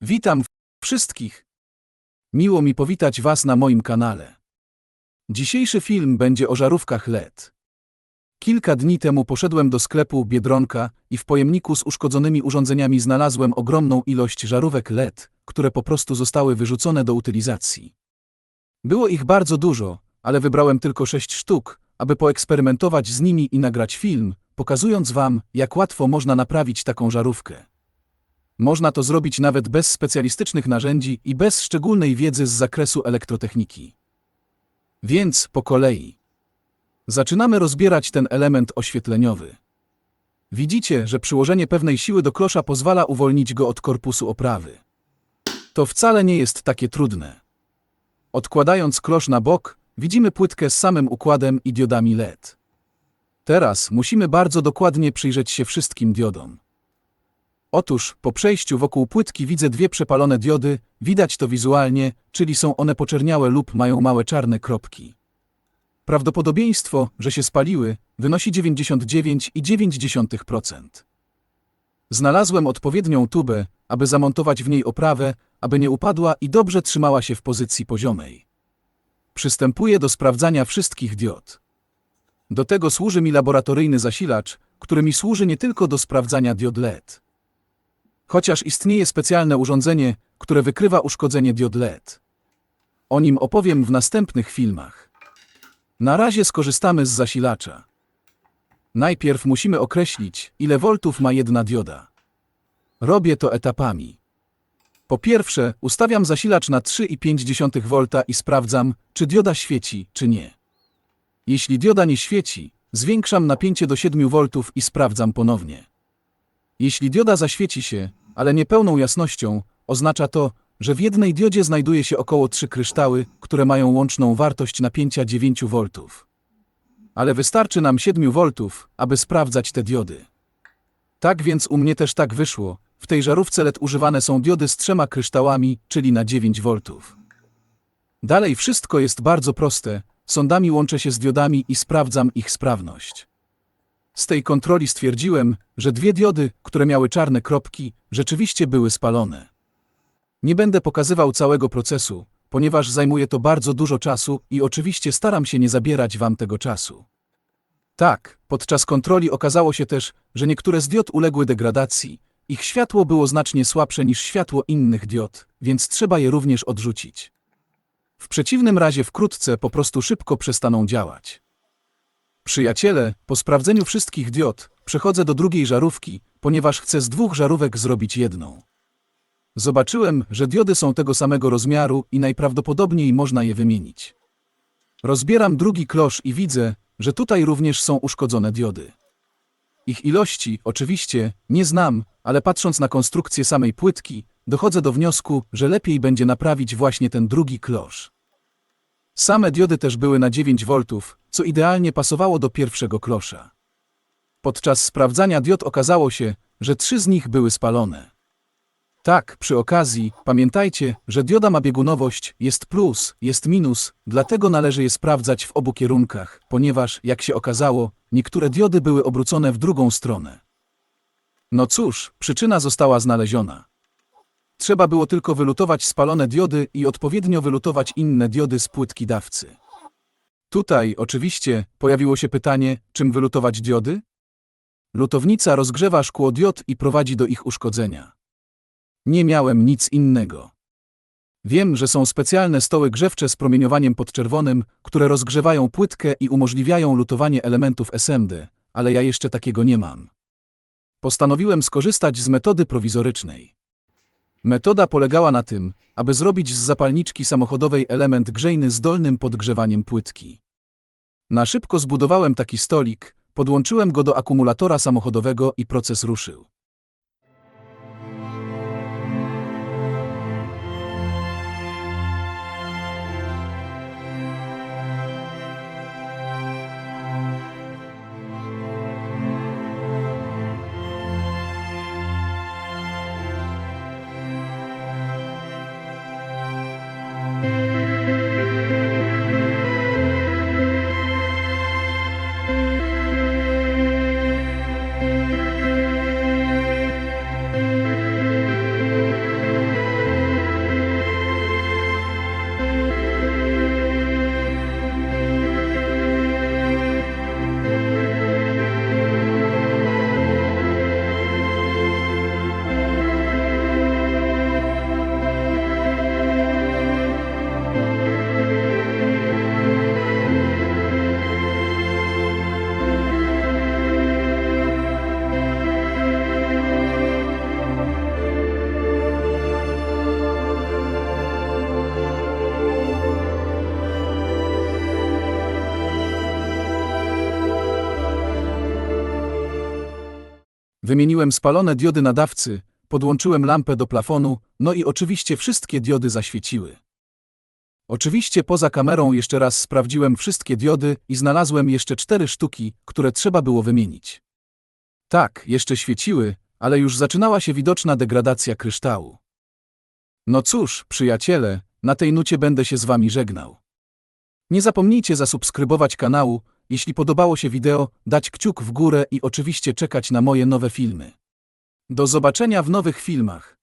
Witam wszystkich. Miło mi powitać Was na moim kanale. Dzisiejszy film będzie o żarówkach LED. Kilka dni temu poszedłem do sklepu Biedronka i w pojemniku z uszkodzonymi urządzeniami znalazłem ogromną ilość żarówek LED, które po prostu zostały wyrzucone do utylizacji. Było ich bardzo dużo, ale wybrałem tylko sześć sztuk, aby poeksperymentować z nimi i nagrać film, pokazując Wam, jak łatwo można naprawić taką żarówkę. Można to zrobić nawet bez specjalistycznych narzędzi i bez szczególnej wiedzy z zakresu elektrotechniki. Więc po kolei. Zaczynamy rozbierać ten element oświetleniowy. Widzicie, że przyłożenie pewnej siły do klosza pozwala uwolnić go od korpusu oprawy. To wcale nie jest takie trudne. Odkładając klosz na bok, widzimy płytkę z samym układem i diodami LED. Teraz musimy bardzo dokładnie przyjrzeć się wszystkim diodom. Otóż, po przejściu wokół płytki widzę dwie przepalone diody, widać to wizualnie, czyli są one poczerniałe lub mają małe czarne kropki. Prawdopodobieństwo, że się spaliły, wynosi 99,9%. Znalazłem odpowiednią tubę, aby zamontować w niej oprawę, aby nie upadła i dobrze trzymała się w pozycji poziomej. Przystępuję do sprawdzania wszystkich diod. Do tego służy mi laboratoryjny zasilacz, który mi służy nie tylko do sprawdzania diod LED. Chociaż istnieje specjalne urządzenie, które wykrywa uszkodzenie diod LED. O nim opowiem w następnych filmach. Na razie skorzystamy z zasilacza. Najpierw musimy określić, ile voltów ma jedna dioda. Robię to etapami. Po pierwsze, ustawiam zasilacz na 3,5 V i sprawdzam, czy dioda świeci, czy nie. Jeśli dioda nie świeci, zwiększam napięcie do 7 V i sprawdzam ponownie. Jeśli dioda zaświeci się, ale niepełną jasnością, oznacza to, że w jednej diodzie znajduje się około 3 kryształy, które mają łączną wartość napięcia 9 V. Ale wystarczy nam 7 V, aby sprawdzać te diody. Tak więc u mnie też tak wyszło. W tej żarówce LED używane są diody z trzema kryształami, czyli na 9 V. Dalej wszystko jest bardzo proste. Sondami łączę się z diodami i sprawdzam ich sprawność. Z tej kontroli stwierdziłem, że dwie diody, które miały czarne kropki, rzeczywiście były spalone. Nie będę pokazywał całego procesu, ponieważ zajmuje to bardzo dużo czasu i oczywiście staram się nie zabierać wam tego czasu. Tak, podczas kontroli okazało się też, że niektóre z diod uległy degradacji. Ich światło było znacznie słabsze niż światło innych diod, więc trzeba je również odrzucić. W przeciwnym razie wkrótce po prostu szybko przestaną działać. Przyjaciele, po sprawdzeniu wszystkich diod, przechodzę do drugiej żarówki, ponieważ chcę z dwóch żarówek zrobić jedną. Zobaczyłem, że diody są tego samego rozmiaru i najprawdopodobniej można je wymienić. Rozbieram drugi klosz i widzę, że tutaj również są uszkodzone diody. Ich ilości, oczywiście, nie znam, ale patrząc na konstrukcję samej płytki, dochodzę do wniosku, że lepiej będzie naprawić właśnie ten drugi klosz. Same diody też były na 9 V, co idealnie pasowało do pierwszego klosza. Podczas sprawdzania diod okazało się, że trzy z nich były spalone. Tak, przy okazji, pamiętajcie, że dioda ma biegunowość, jest plus, jest minus, dlatego należy je sprawdzać w obu kierunkach, ponieważ, jak się okazało, niektóre diody były obrócone w drugą stronę. No cóż, przyczyna została znaleziona. Trzeba było tylko wylutować spalone diody i odpowiednio wylutować inne diody z płytki dawcy. Tutaj, oczywiście, pojawiło się pytanie, czym wylutować diody? Lutownica rozgrzewa szkło diod i prowadzi do ich uszkodzenia. Nie miałem nic innego. Wiem, że są specjalne stoły grzewcze z promieniowaniem podczerwonym, które rozgrzewają płytkę i umożliwiają lutowanie elementów SMD, ale ja jeszcze takiego nie mam. Postanowiłem skorzystać z metody prowizorycznej. Metoda polegała na tym, aby zrobić z zapalniczki samochodowej element grzejny z dolnym podgrzewaniem płytki. Na szybko zbudowałem taki stolik, podłączyłem go do akumulatora samochodowego i proces ruszył. Wymieniłem spalone diody nadawcy, podłączyłem lampę do plafonu, no i oczywiście wszystkie diody zaświeciły. Oczywiście poza kamerą jeszcze raz sprawdziłem wszystkie diody i znalazłem jeszcze cztery sztuki, które trzeba było wymienić. Tak, jeszcze świeciły, ale już zaczynała się widoczna degradacja kryształu. No cóż, przyjaciele, na tej nucie będę się z wami żegnał. Nie zapomnijcie zasubskrybować kanału, jeśli podobało się wideo, dać kciuk w górę i oczywiście czekać na moje nowe filmy. Do zobaczenia w nowych filmach.